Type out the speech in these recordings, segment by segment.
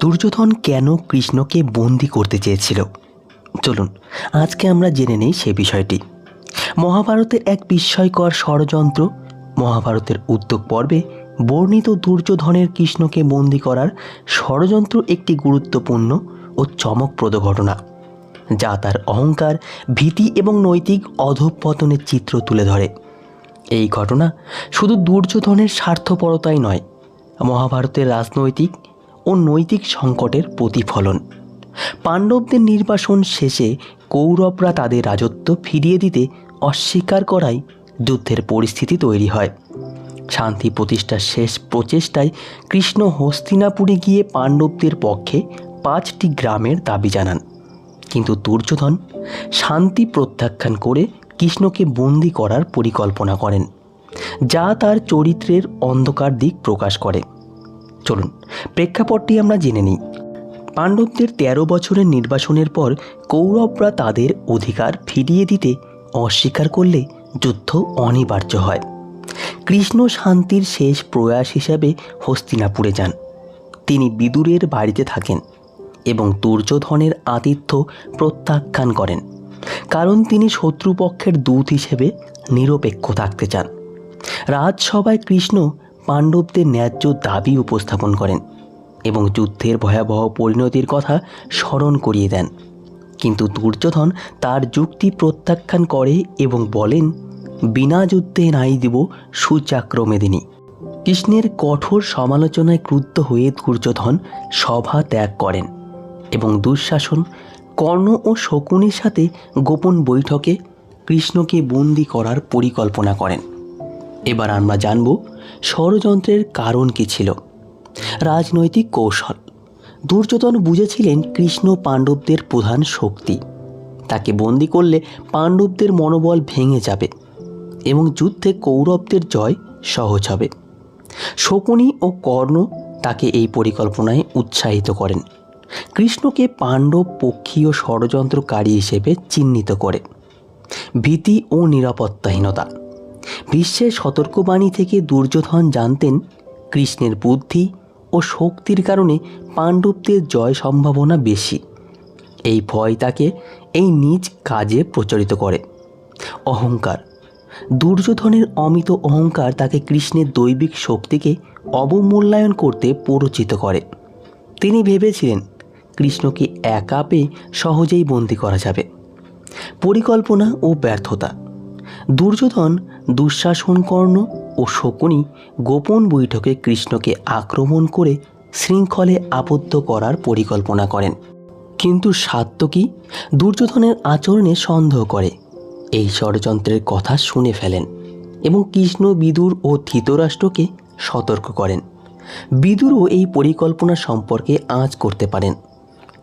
দুর্যোধন কেন কৃষ্ণকে বন্দি করতে চেয়েছিল? চলুন, আজকে আমরা জেনে নেই সে বিষয়টি। মহাভারতের এক বিস্ময়কর ষড়যন্ত্র, মহাভারতের উদ্যোগ পর্বে বর্ণিত দুর্যোধনের কৃষ্ণকে বন্দি করার ষড়যন্ত্র একটি গুরুত্বপূর্ণ ও চমকপ্রদ ঘটনা, যা তার অহংকার, ভীতি এবং নৈতিক অধঃপতনের চিত্র তুলে ধরে। এই ঘটনা শুধু দুর্যোধনের স্বার্থপরতাই নয়, মহাভারতের রাজনৈতিক ও নৈতিক সংকটের প্রতিফলন। পাণ্ডবদের নির্বাসন শেষে কৌরবরা তাদের রাজত্ব ফিরিয়ে দিতে অস্বীকার করায় যুদ্ধের পরিস্থিতি তৈরি হয়। শান্তি প্রতিষ্ঠার শেষ প্রচেষ্টায় কৃষ্ণ হস্তিনাপুরে গিয়ে পাণ্ডবদের পক্ষে পাঁচটি গ্রামের দাবি জানান। কিন্তু দুর্যোধন শান্তি প্রত্যাখ্যান করে কৃষ্ণকে বন্দি করার পরিকল্পনা করেন, যা তার চরিত্রের অন্ধকার দিক প্রকাশ করে। চলুন, প্রেক্ষাপটটি আমরা জেনে নিই। পাণ্ডবদের তেরো বছরের নির্বাসনের পর কৌরবরা তাদের অধিকার ফিরিয়ে দিতে অস্বীকার করলে যুদ্ধ অনিবার্য হয়। কৃষ্ণ শান্তির শেষ প্রয়াস হিসাবে হস্তিনাপুরে যান। তিনি বিদুরের বাড়িতে থাকেন এবং দুর্যোধনের আতিথ্য প্রত্যাখ্যান করেন, কারণ তিনি শত্রুপক্ষের দূত হিসেবে নিরপেক্ষ থাকতে চান। রাজসভায় কৃষ্ণ পাণ্ডবদের ন্যায্য দাবি উপস্থাপন করেন এবং যুদ্ধের ভয়াবহ পরিণতির কথা স্মরণ করিয়ে দেন। কিন্তু দুর্যোধন তার যুক্তি প্রত্যাখ্যান করে এবং বলেন, বিনা যুদ্ধে নাই দিব সুচাক্র মেদিনী। কৃষ্ণের কঠোর সমালোচনায় ক্রুদ্ধ হয়ে দুর্যোধন সভা ত্যাগ করেন এবং দুঃশাসন, কর্ণ ও শকুনের সাথে গোপন বৈঠকে কৃষ্ণকে বন্দি করার পরিকল্পনা করেন। এবার আমরা জানব ষড়যন্ত্রের কারণ কী ছিল। রাজনৈতিক কৌশল। দুর্যোধন বুঝেছিলেন কৃষ্ণ পাণ্ডবদের প্রধান শক্তি। তাকে বন্দি করলে পাণ্ডবদের মনোবল ভেঙে যাবে এবং যুদ্ধে কৌরবদের জয় সহজ হবে। শকুনি ও কর্ণ তাকে এই পরিকল্পনায় উৎসাহিত করেন। কৃষ্ণকে পাণ্ডব পক্ষীয় ষড়যন্ত্রকারী হিসেবে চিহ্নিত করে। ভীতি ও নিরাপত্তাহীনতা। বিশ্বের সতর্কবাণী থেকে দুর্যোধন জানতেন কৃষ্ণের বুদ্ধি ও শক্তির কারণে পাণ্ডবদের জয় সম্ভাবনা বেশি। এই ভয় তাকে এই নিজ কাজে প্রচলিত করে। অহংকার। দুর্যোধনের অমিত অহংকার তাকে কৃষ্ণের দৈবিক শক্তিকে অবমূল্যায়ন করতে প্ররোচিত করে। তিনি ভেবেছিলেন, কৃষ্ণকে একা পেয়ে সহজেই বন্দি করা যাবে। পরিকল্পনা ও ব্যর্থতা। দুর্যোধন দুঃশাসন কর্ণ ও শকুনি গোপন বৈঠকে কৃষ্ণকে আক্রমণ করে শৃঙ্খলে আবদ্ধ করার পরিকল্পনা করেন। কিন্তু সাত্যকী দুর্যোধনের আচরণে সন্দেহ করে। এই ষড়যন্ত্রের কথা শুনে ফেলেন এবং কৃষ্ণ, বিদুর ও ধৃতরাষ্ট্রকে সতর্ক করেন। বিদুরও এই পরিকল্পনা সম্পর্কে আঁচ করতে পারেন।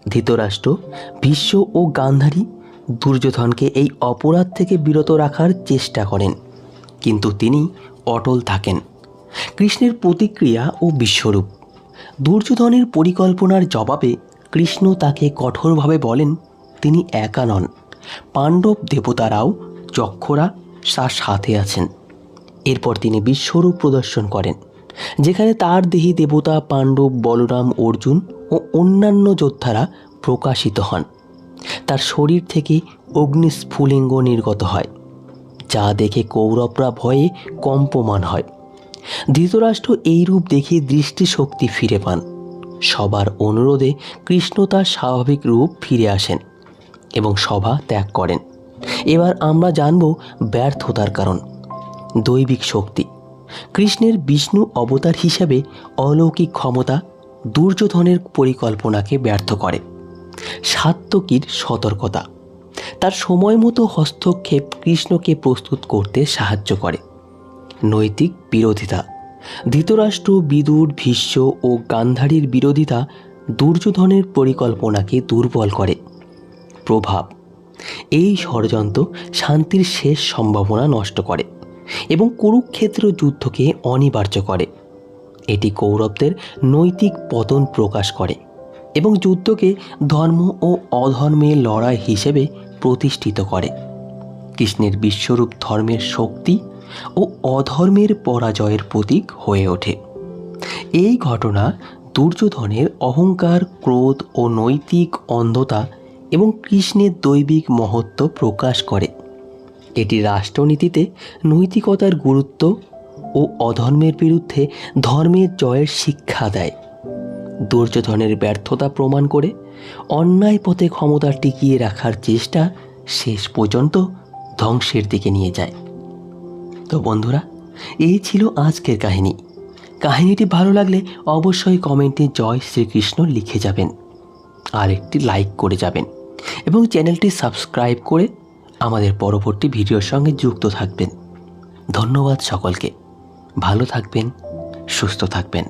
ধৃতরাষ্ট্র, ভীষ্ম ও গান্ধারী দুর্যোধনকে এই অপরাধ থেকে বিরত রাখার চেষ্টা করেন। কিন্তু তিনি অটল থাকেন। কৃষ্ণের প্রতিক্রিয়া ও বিশ্বরূপ। দুর্যোধনের পরিকল্পনার জবাবে কৃষ্ণ তাকে কঠোরভাবে বলেন, তিনি একা নন। পাণ্ডব দেবতারাও চক্ষরা তার সাথে আছেন। এরপর তিনি বিশ্বরূপ প্রদর্শন করেন, যেখানে তার দেহি দেবতা পাণ্ডব বলরাম অর্জুন ও অন্যান্য যোদ্ধারা প্রকাশিত হন। তার শরীর থেকে অগ্নিস্ফুলিঙ্গ নির্গত হয়, যা দেখে কৌরবরা ভয়ে কম্পমান হয়। ধৃতরাষ্ট্র এই রূপ দেখে দৃষ্টিশক্তি ফিরে পান। সবার অনুরোধে কৃষ্ণ তার স্বাভাবিক রূপ ফিরে আসেন এবং সভা ত্যাগ করেন। এবার আমরা জানব ব্যর্থতার কারণ, দৈবিক শক্তি। কৃষ্ণের বিষ্ণু অবতার হিসাবে অলৌকিক ক্ষমতা, দুর্যোধনের পরিকল্পনাকে ব্যর্থ করে। সাত্যকীর সতর্কতা। তার সময় মতো হস্তক্ষেপ কৃষ্ণকে প্রস্তুত করতে সাহায্য করে। নৈতিক বিরোধিতা। ধৃতরাষ্ট্র, বিদুর, ভীষ্ম ও গান্ধারীর বিরোধিতা দুর্যোধনের পরিকল্পনাকে দুর্বল করে। প্রভাব। এই ষড়যন্ত্র শান্তির শেষ সম্ভাবনা নষ্ট করে এবং কুরুক্ষেত্র যুদ্ধকে অনিবার্য করে। এটি কৌরবদের নৈতিক পতন প্রকাশ করে। এবং যুদ্ধকে ধর্ম ও অধর্মের লড়াই হিসেবে প্রতিষ্ঠিত করে। কৃষ্ণের বিশ্বরূপ ধর্মের শক্তি ও অধর্মের পরাজয়ের প্রতীক হয়ে ওঠে। এই ঘটনা দুর্যোধনের অহংকার, ক্রোধ ও নৈতিক অন্ধতা এবং কৃষ্ণের দৈবিক মহত্ব প্রকাশ করে। এটি রাষ্ট্রনীতিতে নৈতিকতার গুরুত্ব ও অধর্মের বিরুদ্ধে ধর্মের জয়ের শিক্ষা দেয়। দুর্যোধনের ব্যর্থতা প্রমাণ করে অন্যায় পথে ক্ষমতা টিকিয়ে রাখার চেষ্টা শেষ পর্যন্ত ধ্বংসের দিকে নিয়ে যায়। তো বন্ধুরা এই ছিল আজকের কাহিনী। কাহিনীটি ভালো লাগলে অবশ্যই কমেন্টে জয় শ্রীকৃষ্ণ লিখে যাবেন, আর একটি লাইক করে যাবেন, এবং চ্যানেলটি সাবস্ক্রাইব করে আমাদের পরবর্তী ভিডিওর সঙ্গে যুক্ত থাকবেন। ধন্যবাদ সকলকে। ভালো থাকবেন, সুস্থ থাকবেন।